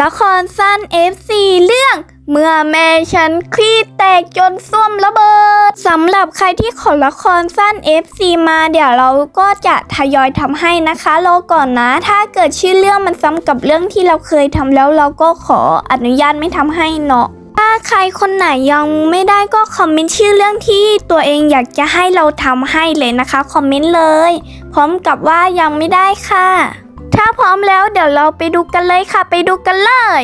ละครสั้น FC เรื่องเมื่อแม่ฉันคลี่แตกจนส้วมระเบิดสำหรับใครที่ขอละครสั้น FC มาเดี๋ยวเราก็จะทยอยทำให้นะคะรอก่อนนะ ถ้าเกิดชื่อเรื่องมันซ้ำกับเรื่องที่เราเคยทำแล้วเราก็ขออนุญาตไม่ทำให้เนาะถ้าใครคนไหนยังไม่ได้ก็คอมเมนต์ชื่อเรื่องที่ตัวเองอยากจะให้เราทำให้เลยนะคะคอมเมนต์เลย พร้อมกับว่ายังไม่ได้ค่ะ ถ้าพร้อมแล้วเดี๋ยวเราไปดูกันเลยค่ะ ไปดูกันเลย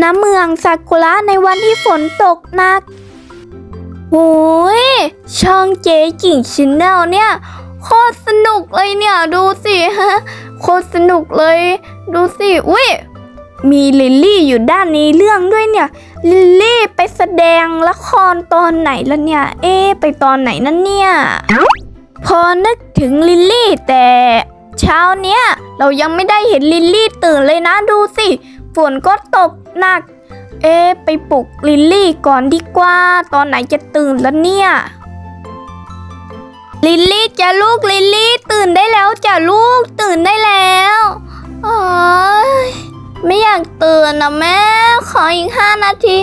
ณเมืองซากุระในวันที่ฝนตกหนักโอ้ยช่องเจ๊กิ่งชินแนลเนี่ยโคตรสนุกเลยเนี่ยดูสิฮะโคตรสนุกเลย ดูสิอุ้ยมีลิลลี่อยู่ด้านนี้เรื่องด้วยเนี่ย ลิลลี่ไปแสดงละครตอนไหนละเนี่ย เอ๊ไปตอนไหนนั่นเนี่ย พอนึกถึงลิลลี่แต่ เช้าเนี้ยเรายังไม่ได้เห็นลิลลี่ตื่นเลยนะดูสิฝนก็ตกหนัก เอ๊ะไปปลุกลิลลี่ก่อนดีกว่า ตอนไหนจะตื่นแล้วเนี่ยลิลลี่จะลูกลิลลี่ตื่นได้แล้วจ้ะลูกตื่นได้แล้วโอ้ยไม่อยากตื่นนะแม่ขออีกห้านาที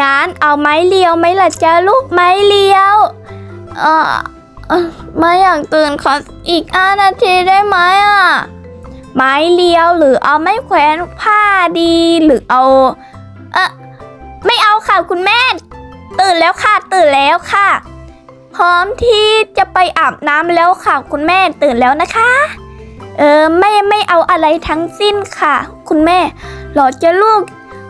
งานเอาไม้เลียวไหมล่ะจ้ะลูกไม้เลียว เออ ไม่อยากตื่นขออีกห้านาทีได้ไหมอะ ไม้เลียวหรือเอาไม้แขวนผ้าดีหรือเอา เออไม่เอาค่ะคุณแม่ ตื่นแล้วค่ะ ตื่นแล้วค่ะ พร้อมที่จะไปอาบน้ำแล้วค่ะ คุณแม่ตื่นแล้วนะคะ เออไม่ไม่เอาอะไรทั้งสิ้นค่ะ คุณแม่หรอจะลูก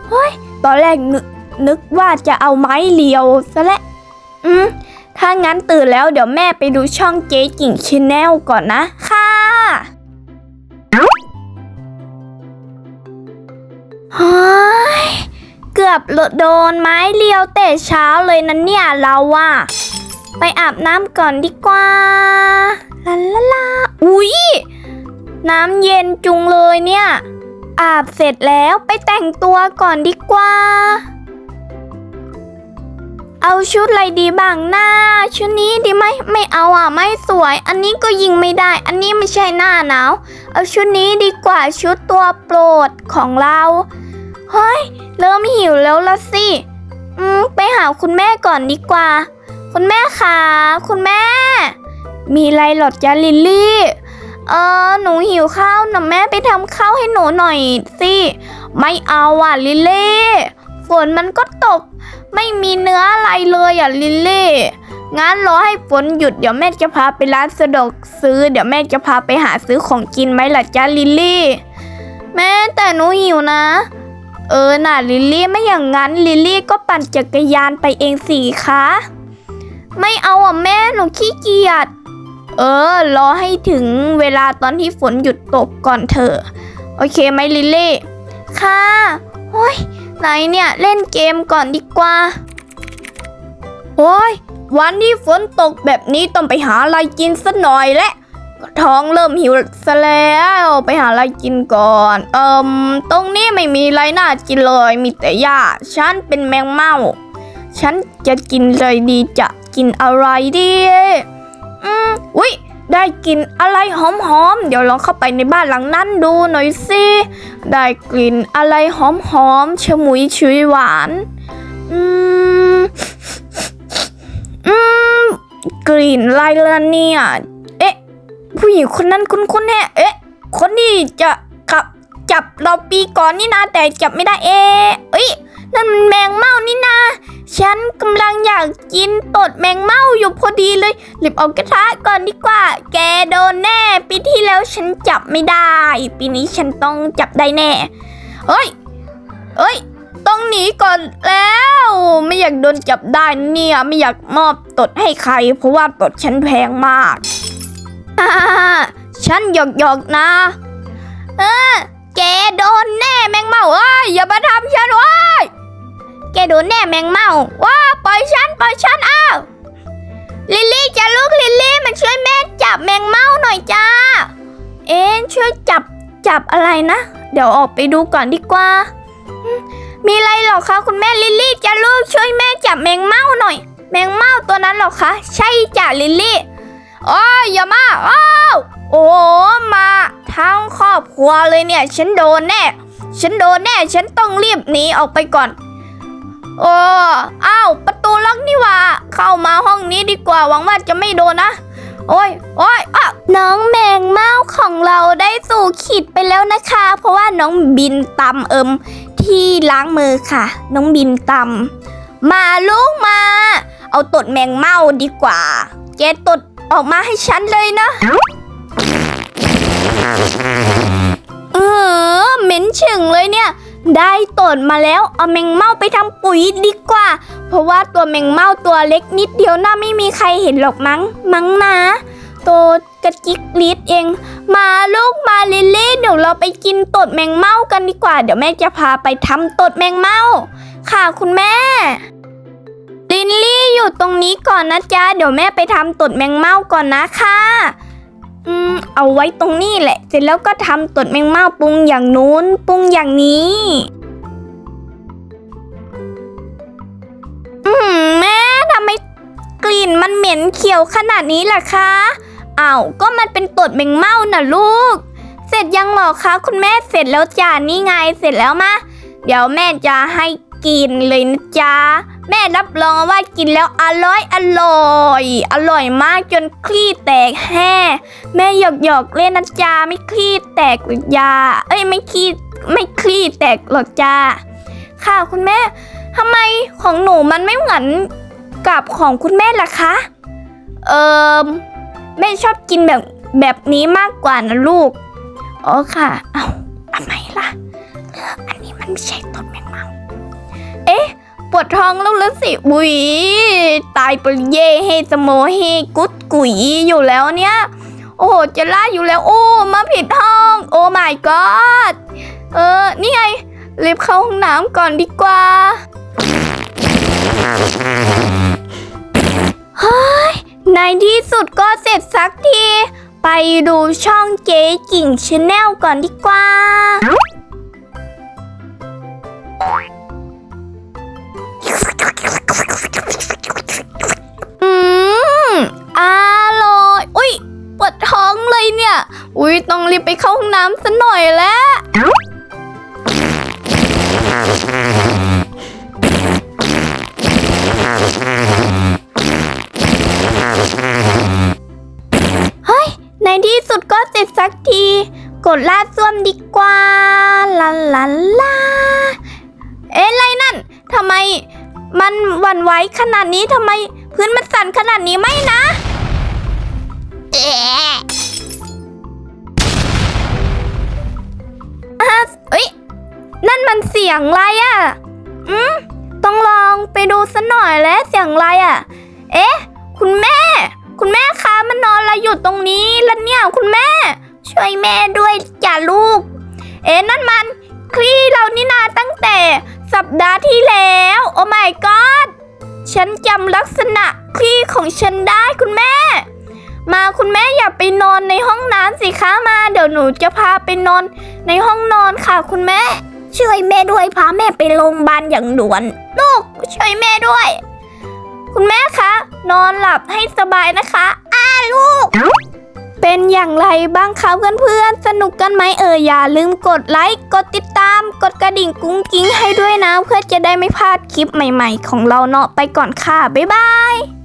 เฮ้ยตอนแรกนึกนึกว่าจะเอาไม้เลียวซะและอืม ถ้างั้นตื่นแล้วเดี๋ยวแม่ไปดูช่องเจ๊กิ่งชแนลก่อนนะค่ะเฮ้ยเกือบโดนไม้เลียวแต่เช้าเลยนะเนี่ยเราอะไปอาบน้ำก่อนดีกว่าลาลาลาอุ๊ย น้ำเย็นจุงเลยเนี่ย อาบเสร็จแล้วไปแต่งตัวก่อนดีกว่า เอาชุดอะไรดีบ้างหน้า ชุดนี้ดีไหมไม่เอาอะไม่สวย อันนี้ก็ยิงไม่ได้ อันนี้ไม่ใช่หน้าหนาว เอาชุดนี้ดีกว่าชุดตัวโปรดของเราเฮ้ยเริ่มหิวแล้วละสิ อืมไปหาคุณแม่ก่อนดีกว่า คุณแม่คะคุณแม่ มีอะไรหรอจ๊ะลิลลี่เออหนูหิวข้าวนะแม่ไปทำข้าวให้หนูหน่อยสิไม่เอาอะลิลลี่ ฝนมันก็ตก ไม่มีเนื้ออะไรเลยอะลิลลี่งั้นรอให้ฝนหยุดเดี๋ยวแม่จะพาไปร้านสะดวกซื้อ เดี๋ยวแม่จะพาไปหาซื้อของกินไหมล่ะจ๊ะลิลลี่ แม่แต่หนูหิวนะ เออน่ะลิลลี่ไม่อย่างนั้นลิลลี่ก็ปั่นจักรยานไปเองสิคะไม่เอาอะแม่หนูขี้เกียจเออ รอให้ถึงเวลาตอนที่ฝนหยุดตกก่อนเถอะ โอเคไหมลิลลี่ ค่ะโอ้ย ไหนเนี่ยเล่นเกมก่อนดีกว่าโอ้ยวันที่ฝนตกแบบนี้ต้องไปหาอะไรกินสักหน่อยและท้องเริ่มหิวซะแล้วไปหาอะไรกินก่อน เอิมตรงนี้ไม่มีอะไรน่ากินเลย มีแต่หญ้าฉันเป็นแมงเม่า ฉันจะกินอะไรดีจะกินอะไรดี อืมอุ้ย ได้กลิ่นอะไรหอมๆ เดี๋ยวลองเข้าไปในบ้านหลังนั้นดูหน่อยสิ ได้กลิ่นอะไรหอมๆชะมุยชุยหวาน อืม อืม กลิ่นอะไรละเนี่ย เอ๊ะ ผู้หญิงคนนั้นคุ้นๆแน่เอ๊ะ คนที่จะกับจับเราปีก่อนนี่นาแต่จับไม่ได้เอ๊ะเอ้ย นั่นมันแมงเม่านี่นาฉันกำลังอยากกินตดแมงเม่าอยู่พอดีเลยรีบเอากระทะก่อนดีกว่า แกโดนแน่ ปีที่แล้วฉันจับไม่ได้ ปีนี้ฉันต้องจับได้แน่เฮ้ยเฮ้ย ต้องหนีก่อนแล้ว ไม่อยากโดนจับได้เนี่ยไม่อยากมอบตดให้ใคร เพราะว่าตดฉันแพงมากฉันหยอกหยอกนะเออแกโดนแน่แมงเม่าเอ้ยอย่ามาทำฉันเว้ย แกโดนแน่แมงเม่าว้าปล่อยฉันปล่อยฉันอ้าวลิลลี่จะลูกลิลลี่มาช่วยแม่จับแมงเม่าหน่อยจ้า เอ็นช่วยจับจับอะไรนะ เดี๋ยวออกไปดูก่อนดีกว่า มีอะไรหรอคะคุณแม่ลิลลี่จะลูกช่วยแม่จับแมงเม่าหน่อย แมงเม่าตัวนั้นหรอคะใช่จ้ะลิลลี่โอ้ยอย่ามาอ้าวโอ้มาทั้งครอบครัวเลยเนี่ย ฉันโดนแน่ ฉันโดนแน่ ฉันต้องรีบหนีออกไปก่อน โอ้อ้าว ประตูล็อกนี่ว่า เข้ามาห้องนี้ดีกว่า หวังว่าจะไม่โดนนะ โอ้ย โอ้ยอะน้องแมงเม่าของเราได้สู่ขีดไปแล้วนะคะ เพราะว่าน้องบินตำเอิมที่ล้างมือค่ะ น้องบินตำมาลูกมา เอาตดแมงเม่าดีกว่าแกตดออกมาให้ฉันเลยนะเออเหม็นฉึงเลยเนี่ย ได้ตดมาแล้วเอาแมงเม่าไปทำปุ๋ยดีกว่า เพราะว่าตัวแมงเม่าตัวเล็กนิดเดียวน่าไม่มีใครเห็นหรอกมั้ง มั้งนะตัวกระจิกลิดเอง มาลูกมาลิลลี่เดี๋ยวเราไปกินตดแมงเม่ากันดีกว่า เดี๋ยวแม่จะพาไปทำตดแมงเม่าค่ะคุณแม่ลินลี่อยู่ตรงนี้ก่อนนะจ๊ะเดี๋ยวแม่ไปทำตดแมงเม่าก่อนนะคะ อืม เอาไว้ตรงนี้แหละ เสร็จแล้วก็ทำตดแมงเม่าปรุงอย่างนู้นปรุงอย่างนี้ อืมแม่ทำไมกลิ่นมันเหม็นเขียวขนาดนี้ล่ะคะ อ้าว ก็มันเป็นตดแมงเม่าน่ะลูก เสร็จยังหรอคะคุณแม่เสร็จแล้วจ้านี่ไงเสร็จแล้วมา เดี๋ยวแม่จะให้กินเลยนะจ๊ะ แม่รับรองว่ากินแล้วอร่อยอร่อย อร่อยมากจนคลี่แตกแห่แม่หยอกหยอกเล่นนะจ๊ะไม่คลี่แตกหรอกจ้าเอ้ยไม่คลี่ไม่คลี่แตกหรอกจ้าค่ะคุณแม่ทำไมของหนูมันไม่เหมือนกับของคุณแม่ล่ะคะ เออแม่ชอบกินแบบแบบนี้มากกว่านะลูก อ๋อค่ะ เอาทำไมล่ะอออันนี้มันไม่ใช่ต้น ปวดท้องแล้วละสิบุยตายปริเย่เฮสโมเฮกุดกุยอยู่แล้วเนี่ย โอ้โหจะล่าอยู่แล้ว โอ้ มาผิดห้อง โอ้ my god เออ นี่ไงรีบเข้าห้องน้ำก่อนดีกว่าเฮ้ยในที่สุดก็เสร็จสักที ไปดูช่องเจ๊กิ่งชาแนลก่อนดีกว่า อืมอร่อยอุ้ยปวดท้องเลยเนี่ย อุ้ยต้องรีบไปเข้าห้องน้ำซะหน่อยแล้วเฮ้ย ในที่สุดก็เสร็จสักที กดลาดส้วมดีกว่าลาลาลาเอ๊ะอะไรนั่นทำไม มันหวั่นไหวขนาดนี้ทำไม พื้นมันสั่นขนาดนี้ไม่นะ เอ๊ะอะเอ้ย นั่นมันเสียงอะไรอะ่ะ อืม ต้องลองไปดูสัหน่อยแล้วเสียงอะไรอะ่ะ เอ๊ะ คุณแม่ คุณแม่คะมันนอนอะไรอยู่ตรงนี้แล้วเนี่ยคุณแม่ ช่วยแม่ด้วยจ้ะลูก เอ๊ะนั่นมันคลี่เรานี่นาตั้งแต่ สัปดาห์ที่แล้ว โอ้ my god ฉันจำลักษณะคลี่ของฉันได้คุณแม่ มาคุณแม่อย่าไปนอนในห้องน้ำสิคะมา เดี๋ยวหนูจะพาไปนอนในห้องนอนค่ะคุณแม่ ช่วยแม่ด้วยพาแม่ไปโรงพยาบาลอย่างด่วนลูกช่วยแม่ด้วย คุณแม่คะ นอนหลับให้สบายนะคะ อ้าลูก เป็นอย่างไรบ้างคะเพื่อนๆ สนุกกันไหมเอ่ยอย่าลืมกดไลค์ กดติดตาม กดกระดิ่งกุ้งกิ้งให้ด้วยนะ เพื่อจะได้ไม่พลาดคลิปใหม่ๆ ของเราเนาะไปก่อนค่ะ บ๊ายบาย